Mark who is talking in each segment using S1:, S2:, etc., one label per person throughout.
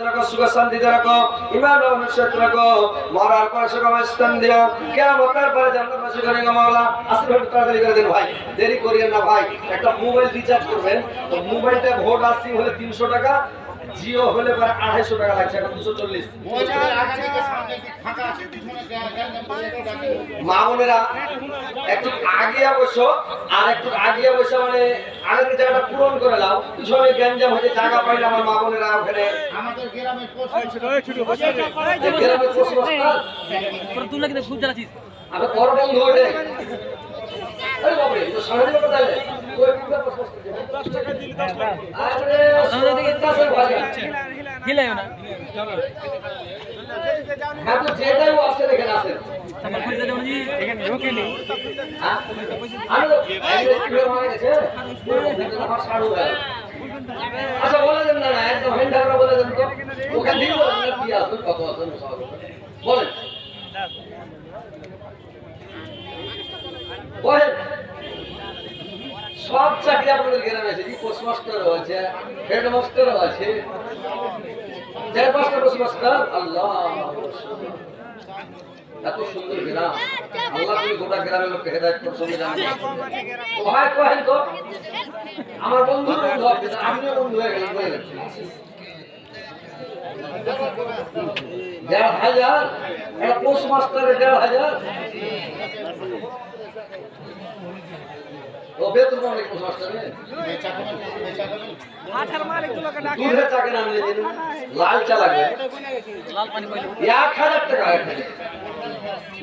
S1: সুখ শান্তিতে রাখো, ইমান অনুষ্ঠিত রাখো। মরার পরে সুগম স্থান দিও। কেমতের করে গো ভাই দেরি করিয়েন না ভাই। একটা মোবাইল রিচার্জ করবেন। তো মোবাইলটা ভোট আসি হলে তিনশো টাকা। জিও হলে পরে আড়াইশো টাকা লাগছে এখন দুশো চল্লিশ। মা বোনেরা একটু আগে অবশ্য আর একটু আগে অবশ্য মানে আগের জায়গাটা পূরণ করে লাও পিছনে গ্যাঞ্জাম হয়েছে জায়গা পাই না আমার মা বোনেরা ওখানে।
S2: আমাদের গ্রামে
S1: গ্রামের
S3: তুই নাকি খুব জ্বালাছিস
S1: আমি বড় বন্ধু ওঠে আরে বাপরে তো সারাদিন কথা তাহলে ওই বিঘা পশু রাস্তা যেতে। আরে সারাদিন কাছে ভাজা।
S3: হিলাই না
S1: আচ্ছা বলে দেন না, একদম হেন্ডাররা বলে দেন তো ওখান থেকে বলে কি আসবে কত আসবে বলেন বলেন সব চাকরি আপনাদের গ্রামে আছে পোস্ট মাস্টারও আছে হেড মাস্টারও আছে চার পাঁচটা পোস্ট মাস্টার, আল্লাহ। এত সুন্দর গ্রাম। আল্লাহ তুমি গোটা গ্রামের লোককে হেদায়ত করছ ভাই কহেন তো? আমার বন্ধু বন্ধু, আপনি আমিও বন্ধু হয়ে গেলাম হয়ে গেছে দেড় হাজার পোস্ট মাস্টারের দেড় হাজার।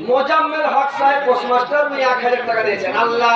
S1: মোজাম্মেল হক সাহেব পোস্টমাস্টার উনি এক হাজার টাকা দিয়েছেন। আল্লাহ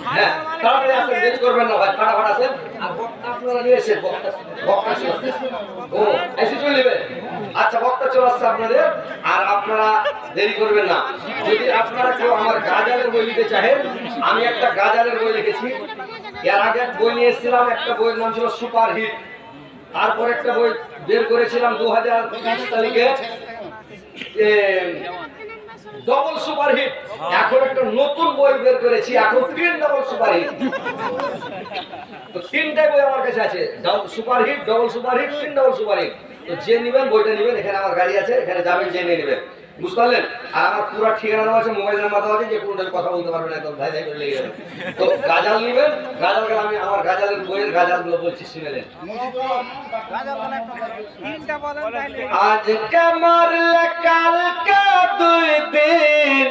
S1: হ্যাঁ, করবেন না ভাই। আর বক্তা আপনারা বক্তা- বক্তা ও, এসে চলে? আচ্ছা, বক্তা চলে আসছে আপনাদের, আর আপনারা দেরি করবেন না। যদি আপনারা কেউ আমার গাজালের বই নিতে চাহেন, আমি একটা গাজালের বই লিখেছি এর আগে বই নিয়ে এসেছিলাম একটা বইয়ের নাম ছিল সুপার হিট তারপর একটা বই বের করেছিলাম দু হাজার তারিখে ডবল সুপার হিট এখন একটা নতুন বই বের করেছি, এখন তিন ডবল সুপার হিট তো তিনটাই বই আমার কাছে আছে। Super hit double super hit তিন ডবল সুপার হিট তো যে নেবেন, বইটা নেবেন, এখানে আমার গাড়ি আছে, এখানে যাবেন, যে নিয়ে নেবেন। বুঝতে পারলেন? আর আমার পুরো ঠিকানা দেওয়া আছে, মোবাইল নাম্বার আছে, যে কোনো কথা বলতে পারবেন, একদম ভাই ভাই করে লেগে যাবে। তো গাজাল নেবেন? গাজাল গেলে আমি আমার গাজালের বইয়ের গাজালগুলো বলছি শুনেলেন আজকে মারলে কালকে দুই দিন?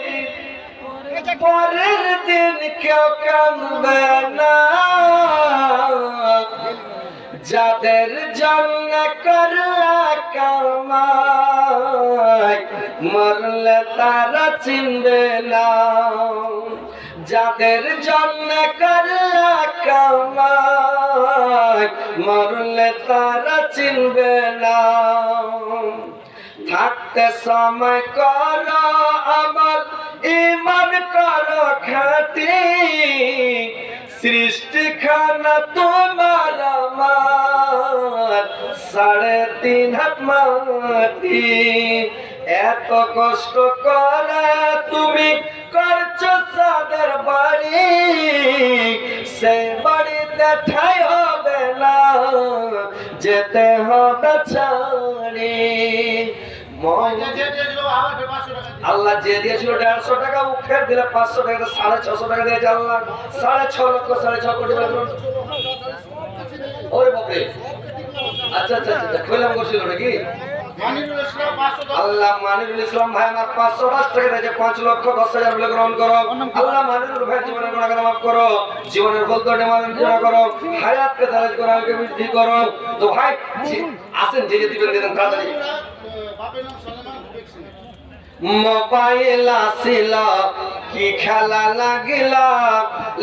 S1: পরের দিন কেউ কানবে না। যাদের জন্য করলা কামাই, মরলে তারা চিনবে না। যাদের জন্য করলা কামাই মরলে তারা চিনবে না। থাকতে সময় কর আমার, ইমান কর খাতি সৃষ্টি খানা তোমার আমার, সাড়ে তিন হাত মাটি। এত কষ্ট করে তুমি করছ সাদের বাড়ি সেই বাড়িতে ঠাই হবে না যেতে হবে ছাড়ি আল্লাহ যে দিয়েছিল দেড়শো টাকা ফের দিলে পাঁচশো টাকা সাড়ে ছশো টাকা দিয়েছে আল্লাহ সাড়ে ছ লক্ষ সাড়ে ছ কোটি ওরে বাপরে। আচ্ছা আচ্ছা আচ্ছা খোলাম করছিল নাকি? আল্লাহ মানিরুল ইসলাম ভাই আমার পাঁচশো দশ টাকা দিয়েছে পাঁচ লক্ষ দশ হাজার বলে গ্রহণ করো। আল্লাহ মানিরুল ভাই জীবনের গুণাগান মাফ করো। জীবনের বলতে মানন করো। হায়াতকে করো আমাকে বৃদ্ধি করো। তো ভাই আসেন যে যে দিবেন তাড়াতাড়ি। মোবাইল আসিল কি খেলা লাগিল?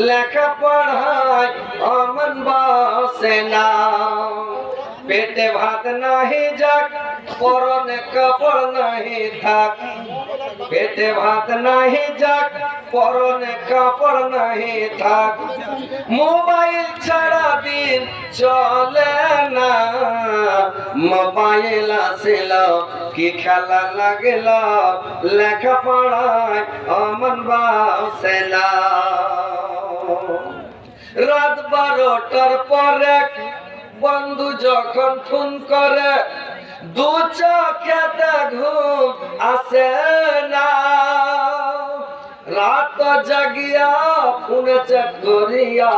S1: লেখা পড়ায় অমন বসে না। পেটে ভাত নাহি যাক পরনে কাপড় নাহি থাক। পেটে ভাত নাহি যাক, পরনে কাপড় নাহি থাক। মোবাইল ছাড়া দিন চলে না। মোবাইল আসিল, কি খেলা লাগল? লেখাপড়ায় অমন বাসে রাত বারোটার পরে বন্ধু যখন ফোন করে রাত জাগিয়া ফোনে চেট করিয়া,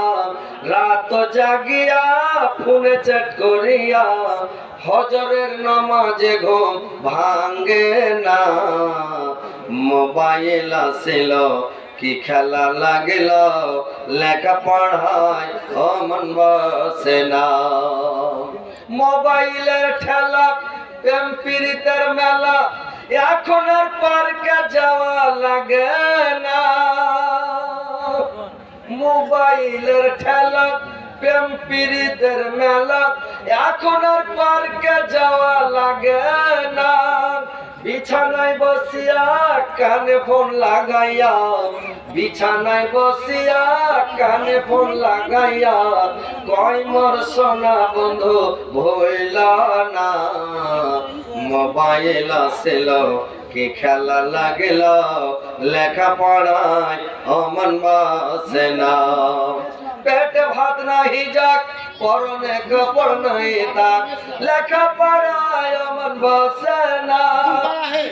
S1: রাত জাগিয়া ফোনে চেট করিয়া, হজরের নামাজে ঘুম ভাঙ্গে না। মোবাইল আসিল, কি খেলা লাগিল? লেখা পড়ায় অমন বসে না। মোবাইলের ঠেলা প্রেম মেলা। এখন আর পার্কে যাওয়া লাগে না। মোবাইলের ঠেলা প্রেম পীড়িতের মেলা। এখন আর পার্কে যাওয়া লাগে না। বিছানায় বসিয়া কানে ফোন লাগাইয়া, বিছানায় বসিয়া কানে ফোন লাগাইয়া, কয় মোর সোনা বন্ধু ভইলা না। মোবাইল আসিল, কি খেলা লাগিল, লেখা পড়ায় অমন বাসে না। পেটে ভাত নাহি যাক পরনে কাপড় নাই তাক লেখা পড়ায় অমন বসে না।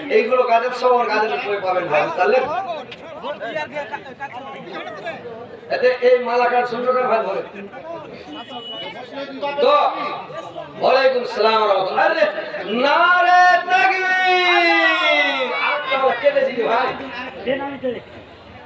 S1: এইগুলো কাজের সবার কাজের উপরে পাবেন তাহলে। এতে এই মালাকার সুন্দর ভাই বলে। তো, ওয়ালাইকুম সালাম আরে, নারে তাকবীর! আরেকটা বলে কেটে দিলি ভাই।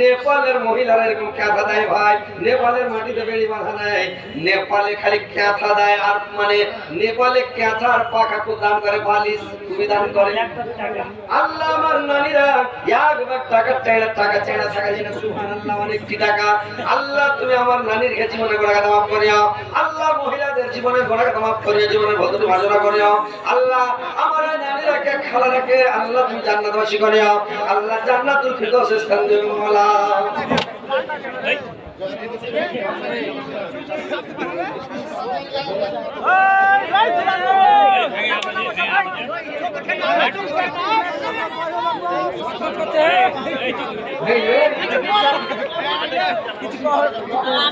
S1: নেপালের মহিলারা এরকম ক্যাথা দেয় ভাই নেপালের মাটিতে বেড়ি বাঁধা নেয় নেপালে খালি ক্যাথা দেয় আর মানে নেপালে ক্যাথা আর পাখা খুব দাম করে বালিশ খুবই দাম করে। আল্লাহ আমার নানিরা এক লাখ টাকা টাকা টাকা সুবহানাল্লাহ অনেকটি টাকা। আল্লাহ তুমি আমার নানির কে জীবনে গোড়া কথা মাফ করিও। আল্লাহ মহিলাদের জীবনে গোড়া কথা মাফ করিও জীবনের ভদ্র ভাজনা করিও। আল্লাহ আমার এই নানিরাকে খালারাকে আল্লাহ তুমি জান্নাতবাসী করিও। আল্লাহ জান্নাতুল ফিরদৌস স্থান দেবে এই, এই।